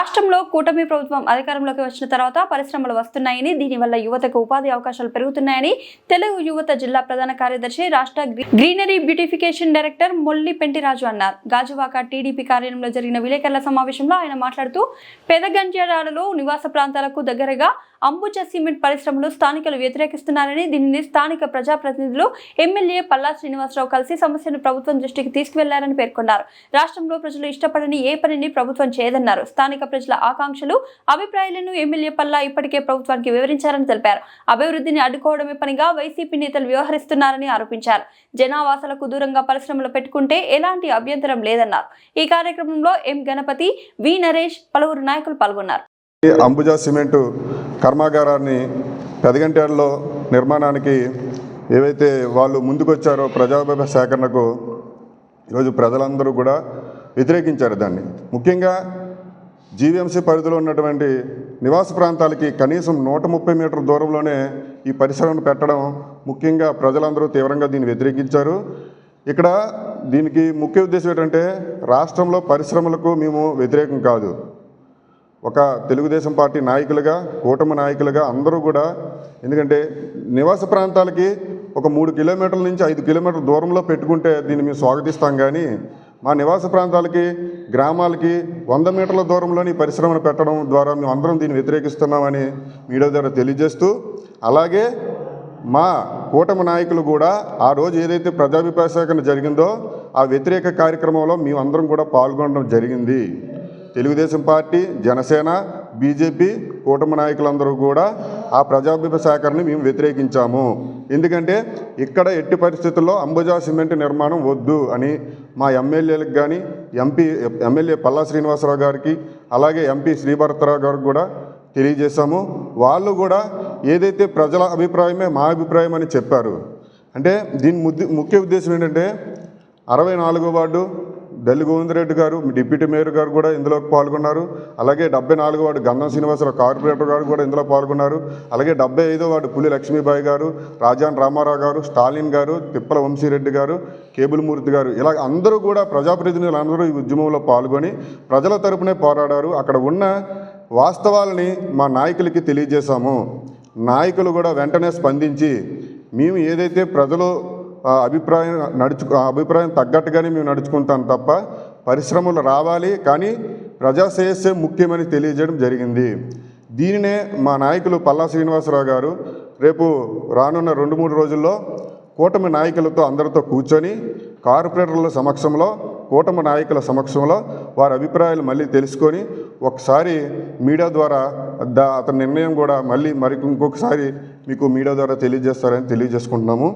రాష్ట్రంలో కూటమి ప్రభుత్వం అధికారంలోకి వచ్చిన తర్వాత పరిశ్రమలు వస్తున్నాయని దీనివల్ల యువతకు ఉపాధి అవకాశాలు పెరుగుతున్నాయని తెలుగు యువత జిల్లా ప్రధాన కార్యదర్శి రాష్ట్ర గ్రీ- greenery beautification director Molli Pentiraju అన్నారు. గాజువాక టీడీపీ కార్యాలయంలో జరిగిన విలేకరుల సమావేశంలో ఆయన మాట్లాడుతూ పెదగంజాడాలలో నివాస ప్రాంతాలకు దగ్గరగా అంబుజా సిమెంట్ పరిశ్రమలు స్థానికులు వ్యతిరేకిస్తున్నారని దీనిని స్థానిక ప్రజాప్రతినిధులు ఎమ్మెల్యే పల్లా శ్రీనివాసరావు కలిసి సమస్యను ప్రభుత్వం దృష్టికి తీసుకువెళ్ళారని పేర్కొన్నారు. రాష్ట్రంలో ప్రజలు ఇష్టపడని ఏ పనిని ప్రభుత్వం చేయదన్నారు. స్థానిక ప్రజల ఆకాంక్షలు అభిప్రాయాలను ఎమ్మెల్యే పల్లా ఇప్పటికే ప్రభుత్వానికి వివరించారని తెలిపారు. అభివృద్ధిని అడ్డుకోవడమే పనిగా వైసీపీ నేతలు వ్యవహరిస్తున్నారని ఆరోపించారు. జనావాసాలకు దూరంగా పరిశ్రమలు పెట్టుకుంటే ఎలాంటి అభ్యంతరం లేదన్నారు. ఈ కార్యక్రమంలో ఎం గణపతి వి నరేష్ పలువురు నాయకులు పాల్గొన్నారు. అంబుజా సిమెంటు కర్మాగారాన్ని పెదగంటేళ్ళలో నిర్మాణానికి ఏవైతే వాళ్ళు ముందుకొచ్చారో ప్రజాభిప్రాయ సేకరణకు ఈరోజు ప్రజలందరూ కూడా వ్యతిరేకించారు దాన్ని. ముఖ్యంగా జీవీఎంసీ పరిధిలో ఉన్నటువంటి నివాస ప్రాంతాలకి కనీసం నూట ముప్పై మీటర్ దూరంలోనే ఈ పరిశ్రమను పెట్టడం ముఖ్యంగా ప్రజలందరూ తీవ్రంగా దీన్ని వ్యతిరేకించారు. ఇక్కడ దీనికి ముఖ్య ఉద్దేశం ఏంటంటే రాష్ట్రంలో పరిశ్రమలకు మేము వ్యతిరేకం కాదు. ఒక తెలుగుదేశం పార్టీ నాయకులుగా కూటమి నాయకులుగా అందరూ కూడా ఎందుకంటే నివాస ప్రాంతాలకి ఒక మూడు కిలోమీటర్ల నుంచి ఐదు కిలోమీటర్ల దూరంలో పెట్టుకుంటే దీన్ని మేము స్వాగతిస్తాం కానీ మా నివాస ప్రాంతాలకి గ్రామాలకి వంద మీటర్ల దూరంలోని పరిశ్రమను పెట్టడం ద్వారా మేము అందరం దీన్ని వ్యతిరేకిస్తున్నామని మీడియా ద్వారా తెలియజేస్తూ అలాగే మా కూటమి నాయకులు కూడా ఆ రోజు ఏదైతే ప్రజాభిప్రాయ సేకరణ జరిగిందో ఆ వ్యతిరేక కార్యక్రమంలో మేమందరం కూడా పాల్గొనడం జరిగింది. తెలుగుదేశం పార్టీ జనసేన బీజేపీ కూటమి నాయకులందరూ కూడా ఆ ప్రజాభిప సేకరణని మేము వ్యతిరేకించాము. ఎందుకంటే ఇక్కడ ఎట్టి పరిస్థితుల్లో అంబుజా సిమెంట్ నిర్మాణం వద్దు అని మా ఎమ్మెల్యేలకు కానీ ఎంపీ ఎమ్మెల్యే పల్లా శ్రీనివాసరావు గారికి అలాగే ఎంపీ శ్రీభరతరావు గారికి కూడా తెలియజేశాము. వాళ్ళు కూడా ఏదైతే ప్రజల అభిప్రాయమే మా అభిప్రాయం అని చెప్పారు. అంటే దీని ముద్దు ముఖ్య ఉద్దేశం ఏంటంటే అరవై నాలుగో వార్డు డల్లి గోవిందరెడ్డి గారు డిప్యూటీ మేయర్ గారు కూడా ఇందులో పాల్గొన్నారు. అలాగే డెబ్బై నాలుగో వాడు గంధం శ్రీనివాసరావు కార్పొరేటర్ గారు కూడా ఇందులో పాల్గొన్నారు. అలాగే డెబ్బై ఐదో వాడు పులి లక్ష్మీబాయి గారు రాజాన్ రామారావు గారు స్టాలిన్ గారు తిప్పల వంశీరెడ్డి గారు కేబుల్ మూర్తి గారు. ఇలా అందరూ కూడా ప్రజాప్రతినిధులు అందరూ ఈ ఉద్యమంలో పాల్గొని ప్రజల తరపునే పోరాడారు. అక్కడ ఉన్న వాస్తవాలని మా నాయకులకి తెలియజేశాము. నాయకులు కూడా వెంటనే స్పందించి మేము ఏదైతే ప్రజలు అభిప్రాయం నడుచు అభిప్రాయం తగ్గట్టుగానే మేము నడుచుకుంటాం తప్ప పరిశ్రమలు రావాలి కానీ ప్రజా శ్రేయస్సే ముఖ్యమని తెలియజేయడం జరిగింది. దీనినే మా నాయకులు పల్లా శ్రీనివాసరావు గారు రేపు రానున్న రెండు మూడు రోజుల్లో కూటమి నాయకులతో అందరితో కూర్చొని కార్పొరేటర్ల సమక్షంలో కూటమి నాయకుల సమక్షంలో వారి అభిప్రాయాలు మళ్ళీ తెలుసుకొని ఒకసారి మీడియా ద్వారా దా అతని నిర్ణయం కూడా మళ్ళీ మరి ఇంకొకసారి మీకు మీడియా ద్వారా తెలియజేస్తారని తెలియజేసుకుంటున్నాము.